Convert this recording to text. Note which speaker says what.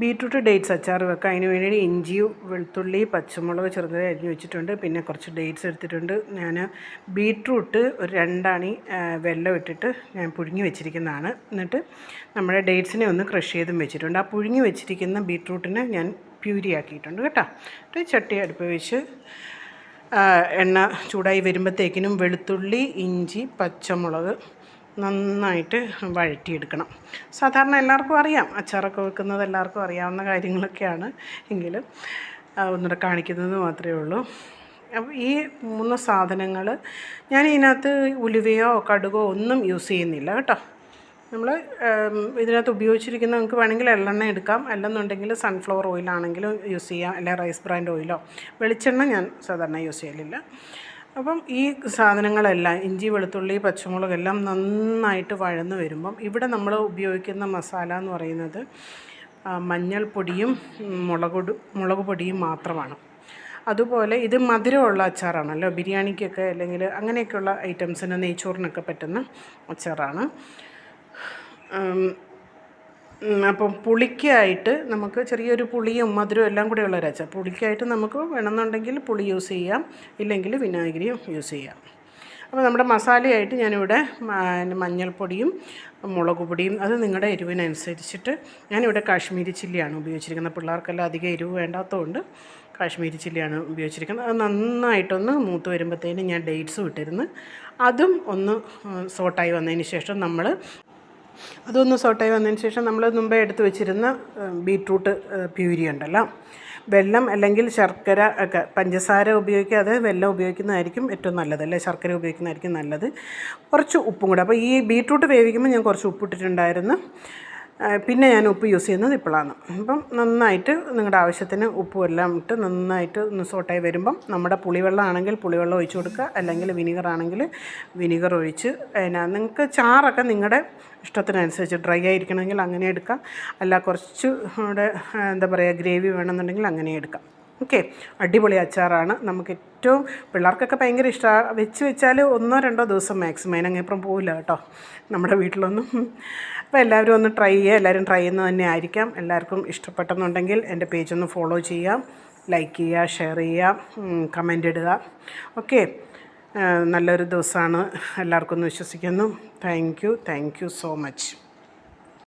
Speaker 1: Beetroot dates അച്ചാർ വെക്കാം. അതിന് വേണ്ടി ഇഞ്ചി വെളുത്തുള്ളി പച്ചമുളക് ചെറുതായി അരിഞ്ഞ് വെച്ചിട്ടുണ്ട്. പിന്നെ കുറച്ച് ഡേറ്റ്സ് എടുത്തിട്ടുണ്ട്. ഞാൻ ബീട്രൂട്ട് ഒരു രണ്ടാണി വെള്ളം ഇട്ടിട്ട് ഞാൻ പുഴുങ്ങി വെച്ചിരിക്കുന്നതാണ്. എന്നിട്ട് നമ്മുടെ ഡേറ്റ്സിനെ ഒന്ന് ക്രഷ് ചെയ്തും വെച്ചിട്ടുണ്ട്. ആ പുഴുങ്ങി വെച്ചിരിക്കുന്ന ബീട്രൂട്ടിനെ ഞാൻ പ്യൂരി ആക്കിയിട്ടുണ്ട് കേട്ടോ. ഒരു ചട്ടി അടുപ്പ് വെച്ച് എണ്ണ ചൂടായി വരുമ്പോഴത്തേക്കിനും വെളുത്തുള്ളി ഇഞ്ചി പച്ചമുളക് നന്നായിട്ട് വഴറ്റിയെടുക്കണം. സാധാരണ എല്ലാവർക്കും അറിയാം. അച്ചാറൊക്കെ വെക്കുന്നത് എല്ലാവർക്കും അറിയാവുന്ന കാര്യങ്ങളൊക്കെയാണ്. എങ്കിലും ഒന്നുകൂടെ കാണിക്കുന്നത് മാത്രമേ ഉള്ളൂ. അപ്പോൾ ഈ മൂന്ന് സാധനങ്ങൾ ഞാൻ ഇതിനകത്ത് ഉലുവയോ കടുകോ ഒന്നും യൂസ് ചെയ്യുന്നില്ല കേട്ടോ. നമ്മൾ ഇതിനകത്ത് ഉപയോഗിച്ചിരിക്കുന്ന നമുക്ക് വേണമെങ്കിൽ എള്ളെണ്ണ എടുക്കാം. അല്ലെന്നുണ്ടെങ്കിൽ സൺഫ്ലവർ ഓയിലാണെങ്കിലും യൂസ് ചെയ്യാം. അല്ലെങ്കിൽ റൈസ് ബ്രാൻഡ് ഓയിലോ വെളിച്ചെണ്ണ ഞാൻ സാധാരണ യൂസ് ചെയ്യലില്ല. അപ്പം ഈ സാധനങ്ങളെല്ലാം ഇഞ്ചി വെളുത്തുള്ളി പച്ചമുളക് എല്ലാം നന്നായിട്ട് വഴന്ന് വരുമ്പം ഇവിടെ നമ്മൾ ഉപയോഗിക്കുന്ന മസാല എന്ന് പറയുന്നത് മഞ്ഞൾപ്പൊടിയും മുളക് മുളക് പൊടിയും മാത്രമാണ്. അതുപോലെ ഇത് മധുരമുള്ള അച്ചാറാണല്ലോ ബിരിയാണിക്കൊക്കെ അല്ലെങ്കിൽ അങ്ങനെയൊക്കെയുള്ള ഐറ്റംസിന് നെയ്ച്ചോറിനൊക്കെ പറ്റുന്ന അച്ചാറാണ്. അപ്പം പുളിക്കായിട്ട് നമുക്ക് ചെറിയൊരു പുളിയും മധുരവും എല്ലാം കൂടെ ഉള്ള ഒരച്ച. പുളിക്കായിട്ട് നമുക്ക് വേണമെന്നുണ്ടെങ്കിൽ പുളി യൂസ് ചെയ്യാം ഇല്ലെങ്കിൽ വിനാഗിരിയും യൂസ് ചെയ്യാം. അപ്പോൾ നമ്മുടെ മസാലയായിട്ട് ഞാനിവിടെ മഞ്ഞൾപ്പൊടിയും മുളക് പൊടിയും അത് നിങ്ങളുടെ എരിവിനനുസരിച്ചിട്ട് ഞാനിവിടെ കാശ്മീരി ചില്ലിയാണ് ഉപയോഗിച്ചിരിക്കുന്നത്. പിള്ളേർക്കെല്ലാം അധികം എരിവ് വേണ്ടാത്തതുകൊണ്ട് കാശ്മീരി ചില്ലിയാണ് ഉപയോഗിച്ചിരിക്കുന്നത്. അത് നന്നായിട്ടൊന്ന് മൂത്ത് വരുമ്പോഴത്തേനും ഞാൻ ഡേറ്റ്സും ഇട്ടിരുന്ന് അതും ഒന്ന് സോട്ടായി വന്നതിന് ശേഷം നമ്മൾ അതൊന്ന് സോട്ടായി വന്നതിന് ശേഷം നമ്മൾ മുമ്പേ എടുത്ത് വെച്ചിരുന്ന ബീട്രൂട്ട് പ്യൂരി ഉണ്ടല്ലോ. വെള്ളം അല്ലെങ്കിൽ ശർക്കര ഒക്കെ പഞ്ചസാര ഉപയോഗിക്കാതെ വെള്ളം ഉപയോഗിക്കുന്നതായിരിക്കും ഏറ്റവും നല്ലത്. അല്ലേ? ശർക്കര ഉപയോഗിക്കുന്നതായിരിക്കും നല്ലത്. കുറച്ച് ഉപ്പും കൂടെ. അപ്പോൾ ഈ ബീട്രൂട്ട് വേവിക്കുമ്പോൾ ഞാൻ കുറച്ച് ഉപ്പിട്ടിട്ടുണ്ടായിരുന്നു. പിന്നെ ഞാൻ ഉപ്പ് യൂസ് ചെയ്യുന്നത് ഇപ്പോഴാണ് അപ്പം നന്നായിട്ട് നിങ്ങളുടെ ആവശ്യത്തിന് ഉപ്പും എല്ലാം ഇട്ട് നന്നായിട്ട് ഒന്ന് സോട്ടായി വരുമ്പം നമ്മുടെ പുളിവെള്ളം ആണെങ്കിൽ പുളിവെള്ളം ഒഴിച്ച് കൊടുക്കുക. അല്ലെങ്കിൽ വിനിഗർ ആണെങ്കിൽ വിനിഗർ ഒഴിച്ച് അതിനാ നിങ്ങൾക്ക് ചാറൊക്കെ നിങ്ങളുടെ ഇഷ്ടത്തിനനുസരിച്ച് ഡ്രൈ ആയിരിക്കണമെങ്കിൽ അങ്ങനെ എടുക്കാം. അല്ല കുറച്ച് കൂടെ എന്താ പറയുക ഗ്രേവി വേണമെന്നുണ്ടെങ്കിൽ അങ്ങനെ എടുക്കാം. ഓക്കെ. അടിപൊളി അച്ചാറാണ്. നമുക്ക് ഏറ്റവും പിള്ളേർക്കൊക്കെ ഭയങ്കര ഇഷ്ടമാണ് വെച്ച് വെച്ചാൽ ഒന്നോ രണ്ടോ ദിവസം മാക്സിമം. അതിനങ്ങേപ്പുറം പോവില്ല കേട്ടോ. നമ്മുടെ വീട്ടിലൊന്നും. അപ്പോൾ എല്ലാവരും ഒന്ന് ട്രൈ ചെയ്യുക. എല്ലാവരും ട്രൈ ചെയ്യുന്നത് തന്നെ ആയിരിക്കാം. എല്ലാവർക്കും ഇഷ്ടപ്പെട്ടെന്നുണ്ടെങ്കിൽ എന്റെ പേജ് ഒന്ന് ഫോളോ ചെയ്യാം ലൈക്ക് ചെയ്യുക ഷെയർ ചെയ്യുക കമന്റ് ഇടുക. ഓക്കെ. നല്ലൊരു ദിവസമാണ്. എല്ലാവർക്കും വിശ്വസിക്കുന്നു. Thank you. Thank you so much.